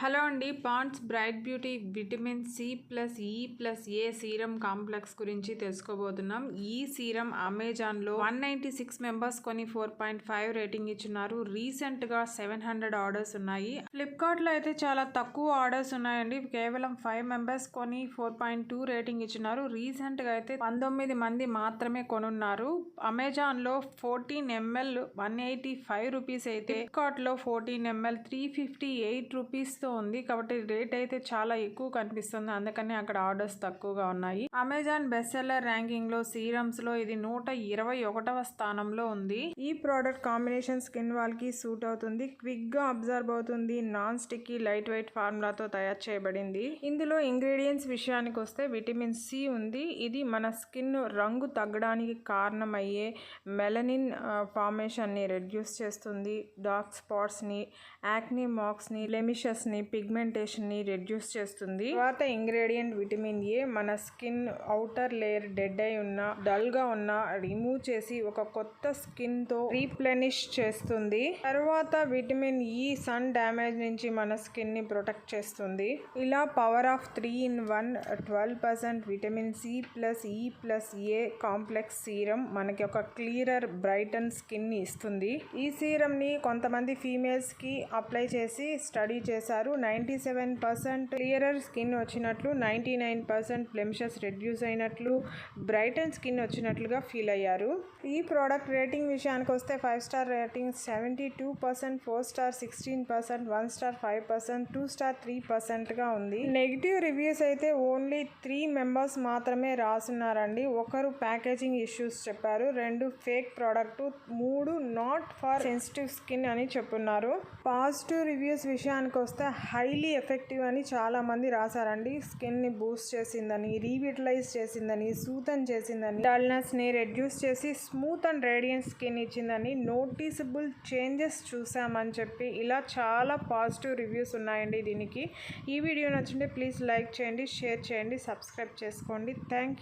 Hello అండి Pond's bright beauty vitamin C plus E plus A serum complex గురించి తెలుసుకోబోతున్నాం. ఈ సీరం అమెజాన్లో వన్ నైంటీ సిక్స్ మెంబర్స్ కొని ఫోర్ పాయింట్ ఫైవ్ రేటింగ్ ఇచ్చున్నారు. రీసెంట్గా సెవెన్ హండ్రెడ్ ఆర్డర్స్ ఉన్నాయి. ఫ్లిప్కార్ట్లో అయితే చాలా తక్కువ ఆర్డర్స్ ఉన్నాయండి. కేవలం ఫైవ్ మెంబర్స్ కొని ఫోర్ పాయింట్ టూ రేటింగ్ ఇచ్చున్నారు. రీసెంట్గా అయితే పంతొమ్మిది మంది మాత్రమే కొనున్నారు. అమెజాన్లో fourteen ML one eighty five rupees అయితే ఫ్లిప్కార్ట్లో fourteen ML three fifty eight రూపీస్తో కనిపిస్తూ ఉంది. కాబట్టి రేట్ అయితే చాలా ఎక్కువ కనిపిస్తుంది. అందుకని అక్కడ ఆర్డర్స్ తక్కువగా ఉన్నాయి. అమెజాన్ బెస్ట్ సెల్లర్ ర్యాంకింగ్లో సీరమ్స్లో ఇది నూట ఇరవై ఒకటవ స్థానంలో ఉంది. ఈ ప్రోడక్ట్ కాంబినేషన్ స్కిన్ వాళ్ళకి సూట్ అవుతుంది. క్విక్గా అబ్జర్వ్ అవుతుంది. నాన్ స్టిక్కీ లైట్ వెయిట్ ఫార్ములాతో తయారు చేయబడింది. ఇందులో ఇంగ్రీడియంట్స్ విషయానికి వస్తే విటమిన్ సి ఉంది. ఇది మన స్కిన్ రంగు తగ్గడానికి కారణమయ్యే మెలనిన్ ఫార్మేషన్ని రెడ్యూస్ చేస్తుంది. డార్క్ స్పాట్స్ని యాక్నీ మార్క్స్ని లెమిషస్ ని పిగ్మెంటేషన్ని రెడ్యూస్ చేస్తుంది. తర్వాత ఇంగ్రీడియంట్ విటమిన్ ఏ మన స్కిన్ అవుటర్ లేయర్ డెడ్ అయి ఉన్న డల్గా ఉన్న రిమూవ్ చేసి ఒక కొత్త స్కిన్తో రీప్లెనిష్ చేస్తుంది. తర్వాత విటమిన్ ఈ సన్ డ్యామేజ్ నుంచి మన స్కిన్ని ప్రొటెక్ట్ చేస్తుంది. ఇలా power of three in one twelve percent vitamin C plus E plus A complex serum మనకి ఒక క్లియరర్ బ్రైటన్ స్కిన్ ఇస్తుంది. ఈ సీరం ని కొంతమంది ఫీమేల్స్కి అప్లై చేసి స్టడీ చేశారు. Ninety seven percent clearer skin వచ్చినట్లు ninety nine percent blemishes reduce అయినట్లు బ్రైటన్ స్కిన్ వచ్చినట్లుగా ఫీల్ అయ్యారు. ఈ ప్రోడక్ట్ రేటింగ్ విషయానికి వస్తే five star rating seventy two percent four star sixteen percent one star five percent two star three పర్సెంట్గా ఉంది. Negative reviews అయితే ఓన్లీ త్రీ మెంబర్స్ మాత్రమే రాసున్నారండి. ఒకరు ప్యాకేజింగ్ ఇష్యూస్ చెప్పారు రెండు ఫేక్ ప్రోడక్ట్ మూడు నాట్ ఫర్ సెన్సిటివ్ స్కిన్ అని చెప్పున్నారు. పాజిటివ్ రివ్యూస్ విషయానికి వస్తే హైలీ ఎఫెక్టివ్ అని చాలా మంది రాశారండి. స్కిన్ని బూస్ట్ చేసిందని రీవిటలైజ్ చేసిందని సూతన్ చేసిందని డల్నెస్ని రెడ్యూస్ చేసి స్మూత్ అండ్ రేడియంట్ స్కిన్ ఇచ్చిందని నోటీసబుల్ చేంజెస్ చూసామని చెప్పి ఇలా చాలా పాజిటివ్ రివ్యూస్ ఉన్నాయండి దీనికి. ఈ వీడియో నచ్చింటే ప్లీజ్ లైక్ చేయండి షేర్ చేయండి సబ్స్క్రైబ్ చేసుకోండి. థ్యాంక్